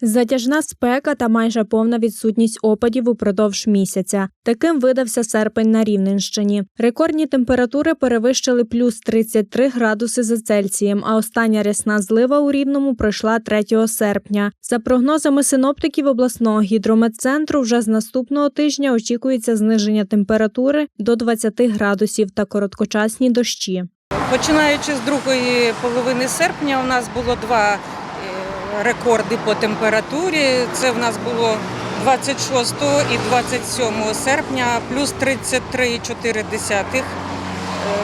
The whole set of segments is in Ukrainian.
Затяжна спека та майже повна відсутність опадів упродовж місяця. Таким видався серпень на Рівненщині. Рекордні температури перевищили плюс 33 градуси за Цельсієм, а остання рясна злива у Рівному пройшла 3 серпня. За прогнозами синоптиків обласного гідрометцентру, вже з наступного тижня очікується зниження температури до 20 градусів та короткочасні дощі. Починаючи з другої половини серпня, у нас було два рекорди по температурі. Це в нас було 26 і 27 серпня, плюс 33,4.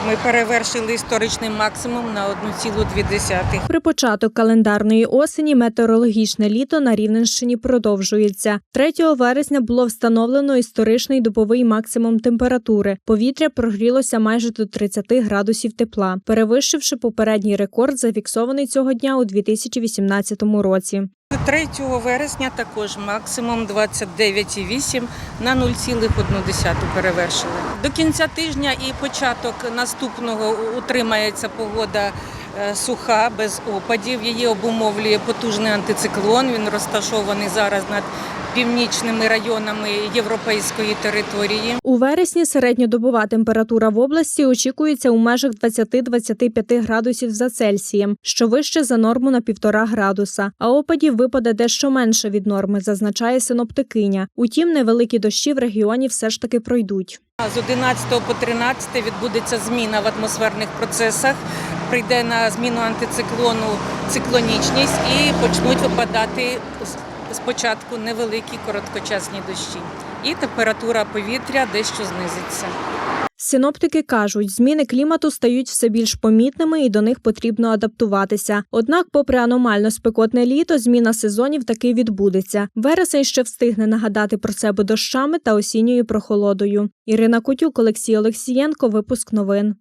Ми перевершили історичний максимум на 1,2. При початок календарної осені метеорологічне літо на Рівненщині продовжується. 3 вересня було встановлено історичний добовий максимум температури. Повітря прогрілося майже до 30 градусів тепла, перевищивши попередній рекорд, зафіксований цього дня у 2018 році. 3 вересня також максимум 29,8 на 0,1 перевершили. До кінця тижня і початок наступного утримається погода е, суха, без опадів. Її обумовлює потужний антициклон. Він розташований зараз над північними районами європейської території. У вересні середньодобова температура в області очікується у межах 20-25 градусів за Цельсієм, що вище за норму на півтора градуса. А опадів випаде дещо менше від норми, зазначає синоптикиня. Утім, невеликі дощі в регіоні все ж таки пройдуть. З 11 по 13 відбудеться зміна в атмосферних процесах. Прийде на зміну антициклону циклонічність і почнуть випадати спочатку невеликі короткочасні дощі. І температура повітря дещо знизиться. Синоптики кажуть, зміни клімату стають все більш помітними і до них потрібно адаптуватися. Однак, попри аномально спекотне літо, зміна сезонів таки відбудеться. Вересень ще встигне нагадати про себе дощами та осінньою прохолодою. Ірина Кутюк, Олексій Олексієнко, випуск новин.